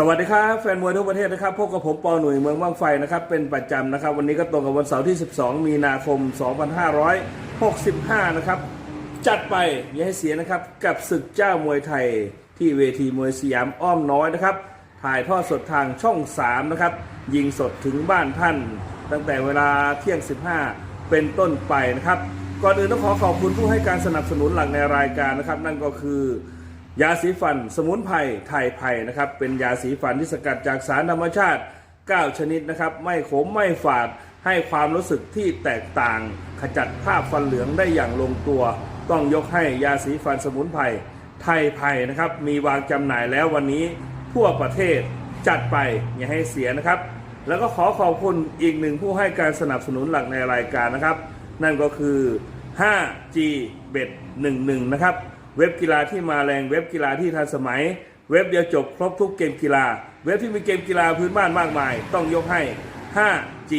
สวัสดีครับแฟนมวยทั่วประเทศนะครับพบกับผมปอหนุ่ยเมืองบ้างไฟนะครับเป็นประจำนะครับ วันนี้ก็ตรงกับวันเสาร์ที่ 12 มีนาคม 2565 นะครับ จัดไปอย่าให้เสียนะครับ กับศึกเจ้ามวยไทยที่เวทีมวยสยามอ้อมน้อยนะครับ ถ่ายทอดสดทางช่อง 3 นะครับ ยิงสดถึงบ้านท่าน ตั้งแต่เวลาเที่ยง 15 เป็นต้นไปนะครับ ก่อนอื่นต้องขอขอบคุณผู้ให้การสนับสนุนหลักในรายการนะครับ นั่นก็คือ ยาสีฟัน สมุนไพรไทยไพรนะครับ เป็นยาสีฟันที่สกัดจากสารธรรมชาติ 9 ชนิดนะครับ ไม่ขมไม่ฝาด ให้ความรู้สึกที่แตกต่าง ขจัดภาพฟันเหลืองได้อย่างลงตัว ต้องยกให้ยาสีฟันสมุนไพรไทยไพรนะครับ มีวางจำหน่ายแล้ววันนี้ทั่วประเทศจัดไปอย่าให้เสียนะครับ แล้วก็ขอขอบคุณอีกหนึ่งผู้ให้การสนับสนุนหลักในรายการนะครับ นั่นก็คือ 5G Bet 11 นะครับ เว็บกีฬาที่มาแรงเว็บกีฬาที่ทันสมัย เว็บเดียวจบครบทุกเกมกีฬา เว็บที่มีเกมกีฬาพื้นบ้านมากมาย ต้องยกให้ 5G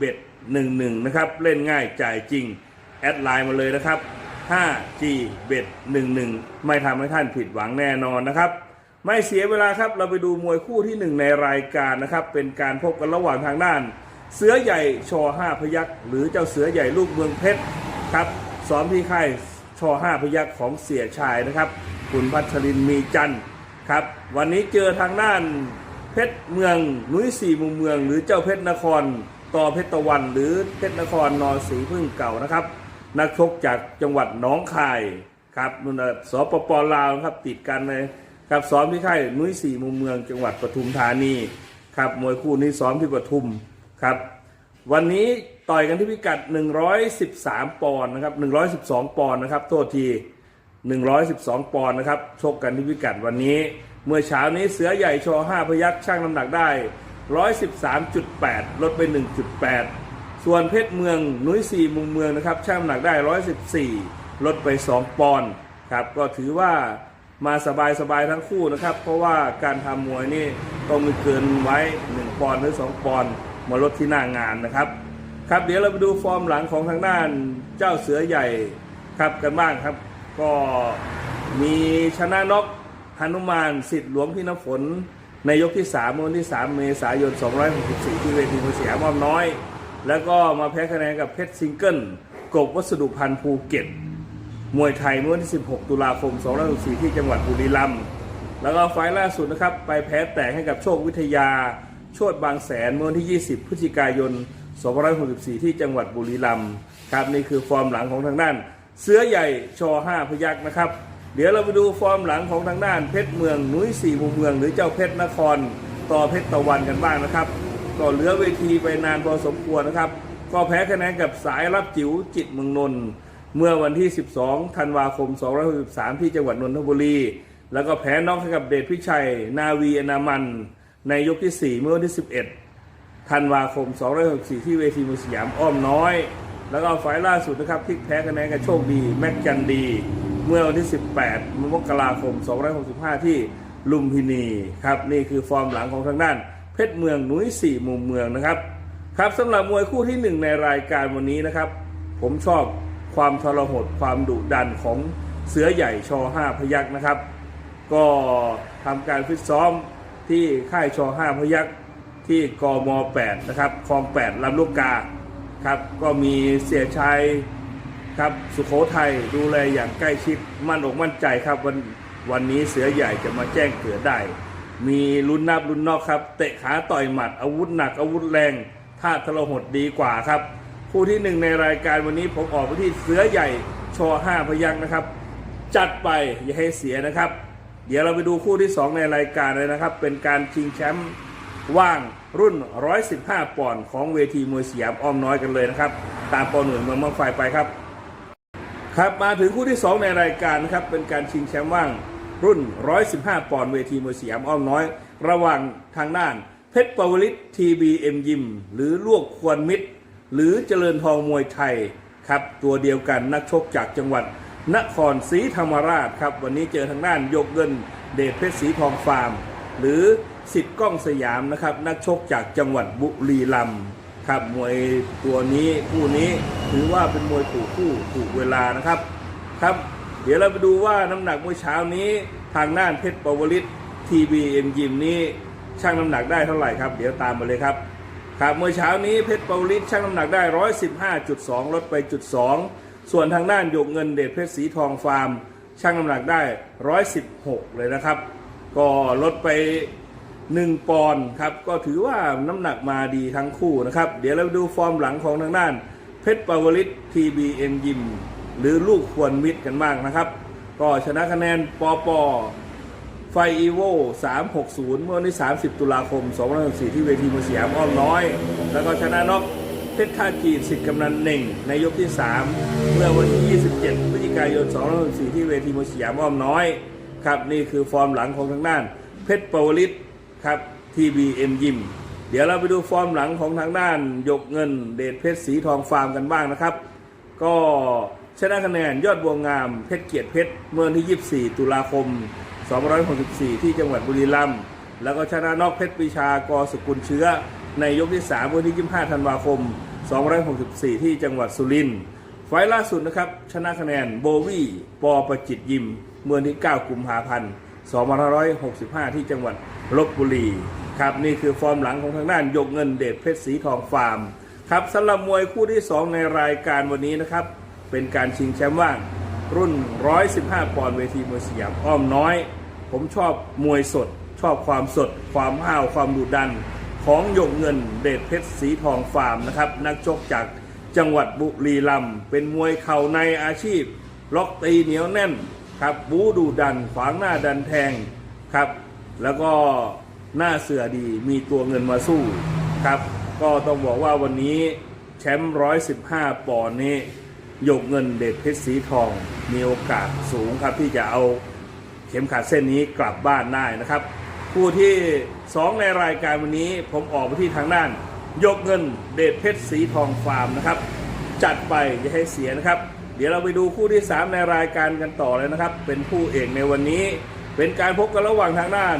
Bet 11 นะครับ เล่นง่ายจ่ายจริง แอดไลน์มาเลยนะครับ 5G Bet 11 ไม่ทำให้ท่านผิดหวังแน่นอนนะครับ ไม่เสียเวลาครับเราไปดูมวยคู่ที่หนึ่งในรายการนะครับ เป็นการพบกันระหว่างทางด้าน เสือใหญ่ชอห้าพยักหรือเจ้าเสือใหญ่ลูกเมืองเพชรครับซ้อมที่ค่าย ชอห้าพยักของเสียชายนะครับ คุณพัชรินมีจันทร์ครับ วันนี้เจอทางด้านเพชรเมืองนุ้ยสี่มุมเมือง หรือเจ้าเพชรนครต่อเพชรตะวัน หรือเพชรนครนอสีพึ่งเก่านะครับ นักชกจากจังหวัดหนองคายครับนุ่นสปปลาวครับติดกันเลยครับซ้อมที่ค่ายนุ้ยสี่มุมเมือง จังหวัดปทุมธานีครับมวยคู่นี้ซ้อมที่ปทุมครับ วันนี้ ต่อยกันที่พิกัด 113 ปอนด์นะครับ 112 ปอนด์นะครับ โทษที 112 ปอนด์นะครับ ชกกันที่พิกัดวันนี้ เมื่อเช้านี้เสือใหญ่ชอ5พยักช่างน้ำหนักได้ 113.8 ลดไป 1.8 ส่วนเพชรเมืองนุ้ยสี่มุมเมืองนะครับ ช่างน้ำหนักได้ 114 ลดไป 2 ปอนด์ครับ ก็ถือว่ามาสบายๆทั้งคู่นะครับ เพราะว่าการทำมวยนี่ต้องมีเกินไว้ 1 ปอนด์หรือ 2 ปอนด์มาลดที่หน้างานนะครับ ครับเดี๋ยวเราไปดูฟอร์มหลังของทางด้านเจ้าเสือใหญ่ครับกันบ้างครับ ก็มีชนะนกหนุมานสิทธิ์หลวงพี่น้ำฝน ในยกที่3เมื่อวันที่ 3 เมษายน 264 ที่เวทีมวยสยามอ้อมน้อย แล้วก็มาแพ้คะแนนกับเพชรซิงเกิลกบวัสดุพันธ์ภูเก็ต มวยไทยเมื่อวันที่ 16 ตุลาคม 264 ที่จังหวัดบุรีรัมย์แล้วก็ไฟล์ล่าสุดนะครับ ไปแพ้แตกให้กับโชควิทยา โชดบางแสนเมื่อวันที่ 20 พฤศจิกายน 2564 ที่จังหวัดบุรีรัมย์ครับนี่คือฟอร์มหลังของทางด้าน เสือใหญ่ชอ5พยักนะครับ เดี๋ยวเราไปดูฟอร์มหลังของทางด้านเพชรเมืองนุ้ยสี่มุมเมือง หรือเจ้าเพชรนคร ต่อเพชรตะวันกันบ้างนะครับ ก็เหลือเวทีไปนานพอสมควรนะครับ ก็แพ้คะแนนกับสายรับจิ๋วจิตเมืองนนท์เมื่อวันที่ 12 ธันวาคม 2563 ที่จังหวัดนนทบุรี แล้วก็แพ้น็อกให้กับเดชพิชัย นาวีอนามัน ในยกที่ 4 เมื่อวันที่ 11 ธันวาคม 264 ที่เวทีมวยสยามอ้อมน้อย แล้วก็ไฟล์ล่าสุดนะครับพลิกแพ้คะแนนกับโชคดี แม็กจันดี เมื่อวันที่ 18 มกราคม 265 ที่ลุมพินีครับนี่คือฟอร์มหลังของทางด้าน เพชรเมืองนุ้ยสี่มุมเมืองนะครับครับสำหรับมวยคู่ที่หนึ่งในรายการวันนี้นะครับ ผมชอบความทรหดความดุดันของเสือใหญ่ชอห้าพยักนะครับ ก็ทำการฟิตซ้อมที่ค่ายชอห้าพยัก ที่กม 8 นะครับคลอง 8 ลำลูกกาครับก็มีเสียชัยครับสุโขทัยดูแลอย่างใกล้ชิดมั่นอกมั่นใจครับวันวันนี้เสือใหญ่จะมาแจ้งเกิดได้ มีลุ้นนับลุ้นนอกครับ เตะขาต่อยหมัดอาวุธหนักอาวุธแรงท่าทรหดดีกว่าครับ คู่ที่หนึ่งในรายการวันนี้ผมออกไปที่เสือใหญ่ชอห้าพยักนะครับ จัดไปอย่าให้เสียนะครับ เดี๋ยวเราไปดูคู่ที่ 2 ในรายการเลยนะครับ เป็นการชิงแชมป์ ว่างรุ่น 115 ปอนด์ของเวทีมวยสยามอ้อมน้อยกันเลยนะครับ ตามปอหน่วยเมืองมังไฟไปครับ ครับมาถึงคู่ที่ 2 ในรายการนะครับ เป็นการชิงแชมป์ว่างรุ่น 115 ปอนด์เวทีมวยสยามอ้อมน้อย ระหว่างทางด้าน เพชรปวลิตทีบีเอ็มยิม หรือลวกควรมิตร หรือเจริญทองมวยไทยครับ ตัวเดียวกันนักชกจากจังหวัด นครศรีธรรมราชครับ วันนี้เจอทางด้านยกเงินเดชเพชรศรีทองฟาร์ม หรือ สิทธิ์ก้องสยามนะครับ นักชกจากจังหวัดบุรีรัมย์ครับมวยตัวนี้คู่นี้ถือว่าเป็นมวยถูกคู่ถูกเวลานะครับครับ เดี๋ยวเราไปดูว่าน้ำหนักเมื่อเช้านี้ทางด้านเพชรปวลิตทีบีเอ็มยิมนี้ช่างน้ำหนักได้เท่าไหร่ครับ เดี๋ยวตามมาเลยครับครับเมื่อเช้านี้เพชรปาลิศช่างน้ำหนักได้ 115.2 ลดไปจุด2ส่วนทางด้านหยกเงินเดชเพชรสีทองฟาร์มช่างน้ำหนักได้ 116 เลยนะครับ ก็ลดไป 1 ปอนด์ครับ ก็ถือว่าน้ำหนักมาดีทั้งคู่นะครับ เดี๋ยวเราดูฟอร์มหลังของทางด้าน เพชรปาวลิศ TBM ยิมหรือลูกควรมิตรกันบ้างนะครับ ก็ชนะคะแนนปอปอไฟอีโว360 เมื่อวันที่ 30 ตุลาคม2014ที่เวทีมวยสยามอ้อมน้อย แล้วก็ชนะน็อกเพชรท่าจีนสิทธิ์กำนันเน่งในยกที่ 3 เมื่อวันที่ 27 พฤศจิกายน2014ที่เวทีมวยสยามอ้อมน้อย ครับ นี่คือฟอร์มหลังของทางด้าน เพชรปวลิต ครับ TBM ยิมเดี๋ยวเราไปดูฟอร์มหลังของทางด้านยกเงินเดชเพชรสีทองฟาร์มกันบ้างนะครับ ก็ชนะคะแนนยอดบัวงามเพชรเกียรติเพชรเมื่อวันที่ 24 ตุลาคม2564 ที่จังหวัดบุรีรัมย์แล้วก็ชนะนอกเพชรปีชากอสกุลเชื้อ ในยกที่3วันที่ 25 ธันวาคม2564 ที่จังหวัดสุรินทร์ไฟล์ล่าสุดนะครับ ชนะคะแนนโบวี่ปอประจิตยิม เมื่อวันที่ 9 กุมภาพันธ์ 2565 ที่จังหวัดลบบุรีครับนี่คือฟอร์มหลังของทางด้านยกเงินเดชเพชรสีทองฟาร์มครับสำหรับมวยคู่ที่ 2 ในรายการวันนี้นะครับ เป็นการชิงแชมป์ว่างรุ่น 115 ปอนด์เวทีมวยสยามอ้อมน้อย ผมชอบมวยสด ชอบความสด ความห้าว ความดุดัน ของยกเงินเดชเพชรสีทองฟาร์มนะครับ นักชกจากจังหวัดบุรีรัมย์เป็นมวยเข่าในอาชีพ ล็อกตีเหนียวแน่น ครับบูดูดันขวางหน้าดันแทงครับ แล้วก็หน้าเสือดีมีตัวเงินมาสู้ครับ ก็ต้องบอกว่าวันนี้แชมป์115ปอนด์นี้หยกเงินเดชเพชรสีทอง มีโอกาสสูงครับที่จะเอาเข็มขัดเส้นนี้กลับบ้านได้นะครับผู้ที่ 2 ในรายการวันนี้ผมออกไปที่ทางด้าน ยกเงินเดชเพชรสีทองฟาร์มนะครับ จัดไปอย่าให้เสียนะครับ เดี๋ยวเราไปดูคู่ที่ 3 ในรายการกันต่อเลยนะครับ เป็นผู้เอกในวันนี้ เป็นการพบกันระหว่างทางด้าน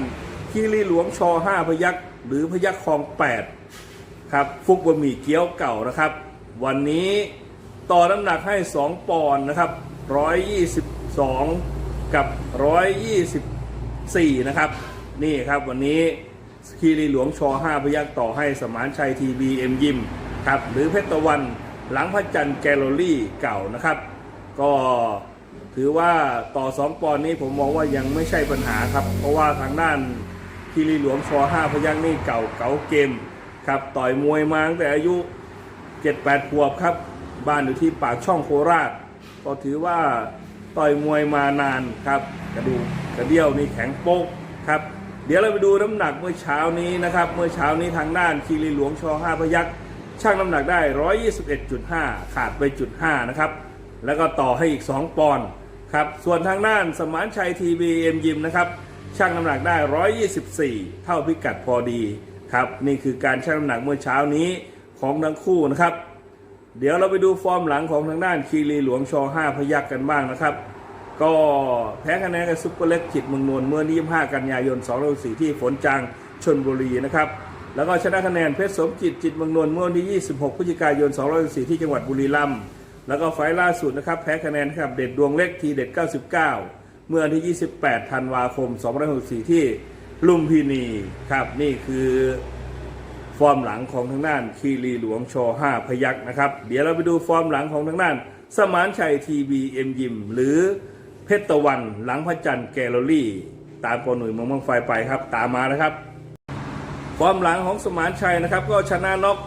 คีรีหลวงชอ5พยักหรือพยักคลอง 8 ครับ ฟุกบะหมี่เกี๊ยวเก่านะครับ วันนี้ต่อน้ำหนักให้ 2 ปอนด์นะครับ 122 กับ 124 นะครับ นี่ครับวันนี้คีรีหลวงชอ5พยักต่อให้สมานชัยทีบีเอ็มยิมครับหรือเพชรตะวัน หลังพระจันทร์แกลเลอรี่เก่านะครับ ก็ถือว่าต่อ 2 ปอนนี้ผมมองว่ายังไม่ใช่ปัญหาครับ เพราะว่าทางด้านคีรีหลวงชอ5พยักนี่เก่าเก่าเกมครับต่อยมวยมาตั้งแต่อายุ 7-8ขวบครับ บ้านอยู่ที่ปากช่องโคราช ก็ถือว่าต่อยมวยมานานครับ กระดูกกระเดี่ยวนี่แข็งโป๊กครับ เดี๋ยวเราไปดูน้ำหนักเมื่อเช้านี้นะครับ เมื่อเช้านี้ทางด้านคีรีหลวงชอ5พยัก ช่างน้ำหนักได้ 121.5 ขาดไปจุด5นะครับ แล้วก็ต่อให้อีก 2 ปอนด์ครับ ส่วนทางด้านสมานชัยทีบีเอ็มยิมนะครับช่างน้ำหนักได้ 124 เท่าพิกัดพอดีครับ นี่คือการชั่งน้ำหนักเมื่อเช้านี้ของทั้งคู่นะครับ เดี๋ยวเราไปดูฟอร์มหลังของทางด้านคีรีหลวงชอ5พยักกันบ้างนะครับ ก็แพ้คะแนนกับซุปเปอร์เล็กจิตเมืองนวลเมื่อวันที่25 กันยายน2024 ที่ฝนจางชนบุรีนะครับ แล้วก็ชนะคะแนนเพชรสมจิตจิตเมืองนวลเมื่อวันที่ 26 พฤศจิกายน2024ที่จังหวัดบุรีรัมย์แล้วก็ไฟล์ล่าสุดนะครับแพ้คะแนนครับเด็ดดวงเล็กทีเด็ด 99 เมื่อวันที่ 28 ธันวาคม2064 ที่ลุมพินีครับนี่คือฟอร์มหลังของทางด้านคีรีหลวงช5พยักนะครับ เดี๋ยวเราไปดูฟอร์มหลังของทางด้าน สมานชัยทีบีเอ็มยิม หรือเพชรตะวันหลังพระจันทร์แกลเลอรี่ ตามโปรหนุ่ยมืองมังไฟไปครับ ตามมานะครับ ฟอร์มหลังของสมานชัยนะครับ ก็ชนะน็อก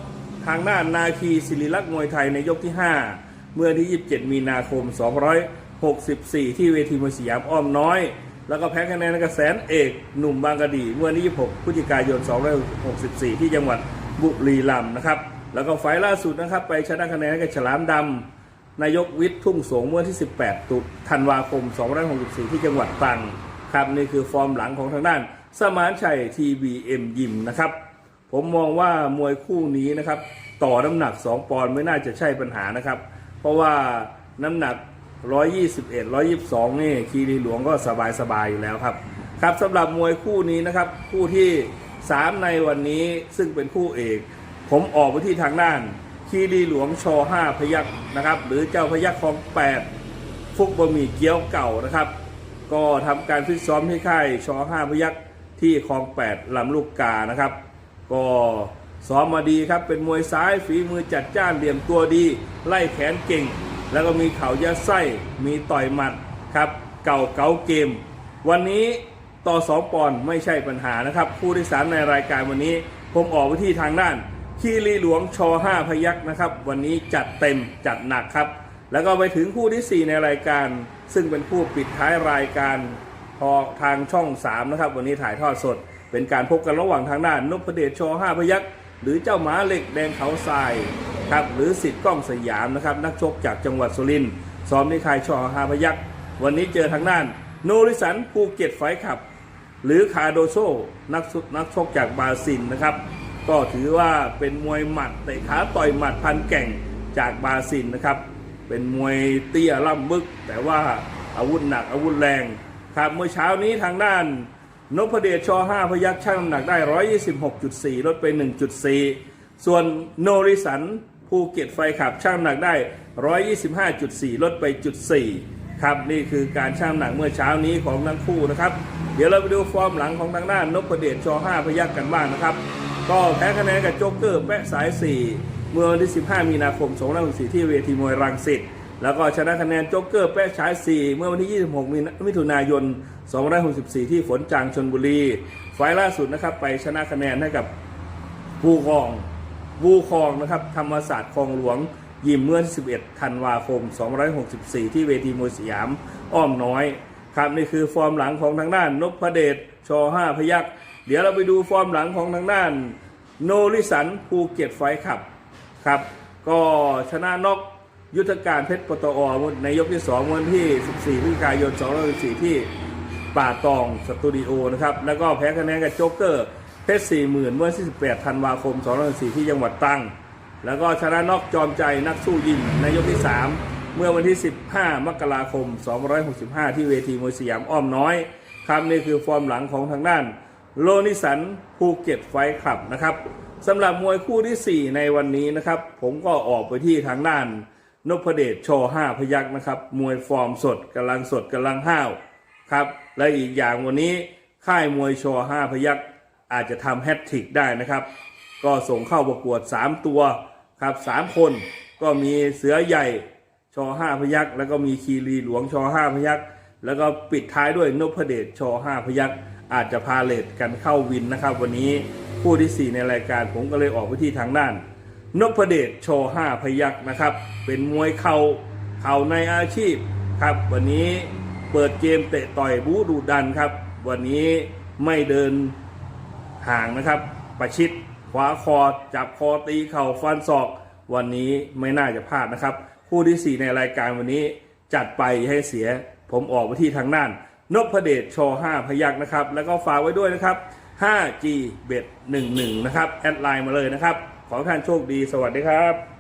ทางด้านาคีศิริลักษ์มวยไทยในยกที่ 5 เมื่อที่ 27 มีนาคม 264 ที่เวทีมวยสยามอ้อมน้อย แล้วก็แพ้คะแนนกระแสนเอกหนุ่มบางกะดี เมื่อวันที่ 26 พฤศจิกายน 264 ที่จังหวัดบุรีรัมย์นะครับ แล้วก็ไฟล์ล่าสุดนะครับ ไปชนะคะแนนกับฉลามดำนายกวิทย์ทุ่งสงเมื่อที่ 18 ตุธันวาคม 264 ที่จังหวัดตรังครับนี่คือฟอร์มหลังของทางด้าน สมานชัย TBM ยิมนะครับ ผมมองว่ามวยคู่นี้นะครับ ต่อน้ำหนัก 2 ปอนด์ไม่น่าจะใช่ปัญหานะครับ เพราะว่าน้ำหนัก 121 122 นี่คีรีหลวงก็สบายๆอยู่แล้วครับ ครับสำหรับมวยคู่นี้นะครับ คู่ที่ 3 ในวันนี้ซึ่งเป็นคู่เอก ผมออกไปที่ทางด้านคีรีหลวงชอ5พยักนะครับ หรือเจ้าพยักของ 8 ฟุกบะหมี่เกี๊ยวเก่านะครับ ก็ทำการฟิตซ้อมที่ค่ายชอ5พยักษ ที่คลองแปดลำลูกกานะครับ ก็ซ้อมมาดีครับ เป็นมวยซ้ายฝีมือจัดจ้านเหลี่ยมตัวดี ไล่แขนเก่ง แล้วก็มีเข่ายัดไส้มีต่อยหมัดครับเก่าเก๋าเกม วันนี้ต่อสองปอนด์ไม่ใช่ปัญหานะครับ ผู้ที่สามในรายการวันนี้ ผมออกไปที่ทางด้านคีรีหลวงช5พยักษ์นะครับ วันนี้จัดเต็มจัดหนักครับ แล้วก็ไปถึงคู่ที่ 4 ในรายการ ซึ่งเป็นคู่ปิดท้ายรายการ พอทางช่อง 3 นะครับ วันนี้ถ่ายทอดสด เป็นการพบกันระหว่างทางด้านนพเดชช5พยักษ์หรือเจ้าหมาเหล็กแดงเขาทรายครับหรือสิทธิ์ก้องสยามนะครับนักชกจากจังหวัดสุรินทร์ซ้อมที่ค่ายช5พยักษ์วันนี้เจอทางด้าน โนริสันภูเก็ตไฟขับ หรือคาโดโซนักสุนักชกจากบราซิลนะครับ ก็ถือว่าเป็นมวยหมัดเตะขาต่อยหมัดพันแก่งจากบราซิลนะครับ เป็นมวยเตี้ยล่ำบึก แต่ว่าอาวุธหนักอาวุธแรง ครับเมื่อเช้านี้ทางด้านนพเดชช5พยักช่างน้ำหนักได้ 126.4 ลดไป 1.4 ส่วนโนริสันภูเก็ตไฟขับช่างน้ำหนักได้ 125.4 ลดไปจุด4ครับนี่คือการช่างน้ำหนักเมื่อเช้านี้ของทั้งคู่นะครับ เดี๋ยวเราไปดูฟอร์มหลังของทางด้านนพเดชช5พยักกันบ้างนะครับ ก็แพ้คะแนนกับโจ๊กเกอร์แปะสาย 4 เมื่อวันที่ 15 มีนาคม 2564ที่เวทีมวยรังสิต แล้วก็ชนะคะแนนโจ๊กเกอร์แปะฉาย 4 เมื่อวันที่ 26 มิถุนายน 2564 ที่ฝนจางชนบุรี ไฟล์ล่าสุดนะครับไปชนะคะแนนให้กับภูคองวูคองนะครับธรรมศาสตร์คลองหลวง ยิมเมื่อที่11 ธันวาคม2564 ที่เวทีมวยสยามอ้อมน้อย ครับนี่คือฟอร์มหลังของทางด้านนพเดชช5พยักเดี๋ยวเราไปดูฟอร์มหลังของทางด้าน โนริสันภูเก็ตไฟท์ขับครับ ก็ชนะนอก ยุทธการเพชรปตอในยกที่ 2 วันที่ 14พฤศจิกายน2564ที่ป่าตองสตูดิโอนะครับ แล้วก็แพ้คะแนนกับโจ๊กเกอร์เพชร40,000เมื่อที่18ธันวาคม2564ที่จังหวัดตรัง แล้วก็ชนะนอกจอมใจนักสู้ยิมในยกที่ 3 เมื่อวันที่ 15 มกราคม 2565 ที่เวทีมวยสยามอ้อมน้อยครับนี่คือฟอร์มหลังของทางด้านโลนิสันภูเก็ตไฟคลับนะครับสำหรับมวยคู่ที่ 4 ในวันนี้นะครับ ผมก็ออกไปที่ทางด้าน นพเดชโช5พยักษ์นะครับ มวยฟอร์มสดกำลังสดกำลังห้าวครับ และอีกอย่างวันนี้ค่ายมวยโช5พยักษ์อาจจะทำแฮตทริกได้นะครับ ก็ส่งเข้าประกวด 3 ตัวครับ3คนก็มีเสือใหญ่ช5พยักษ์แล้วก็มีคีรีหลวงช5พยักษ์แล้วก็ปิดท้ายด้วยนพเดชช5พยักษ์อาจจะพาเลทกันเข้าวินนะครับ วันนี้คู่ที่ 4 ในรายการผมก็เลยออกไปที่ทางด้าน นพเดชโช5พยักษ์นะครับ เป็นมวยเข่าเข่าในอาชีพครับ วันนี้เปิดเกมเตะต่อยบูดูดันครับ วันนี้ไม่เดินห่างนะครับ ประชิดขวาคอจับคอตีเข่าฟันศอก วันนี้ไม่น่าจะพลาดนะครับ คู่ที่ 4 ในรายการวันนี้จัดไปให้เสีย ผมออกไปที่ทางด้านนพเดชช5พยักษ์นะครับ แล้วก็ฝากไว้ด้วยนะครับ 5G เบ็ด11 นะครับ แอดไลน์มาเลยนะครับ ขอให้ท่านโชคดี สวัสดีครับ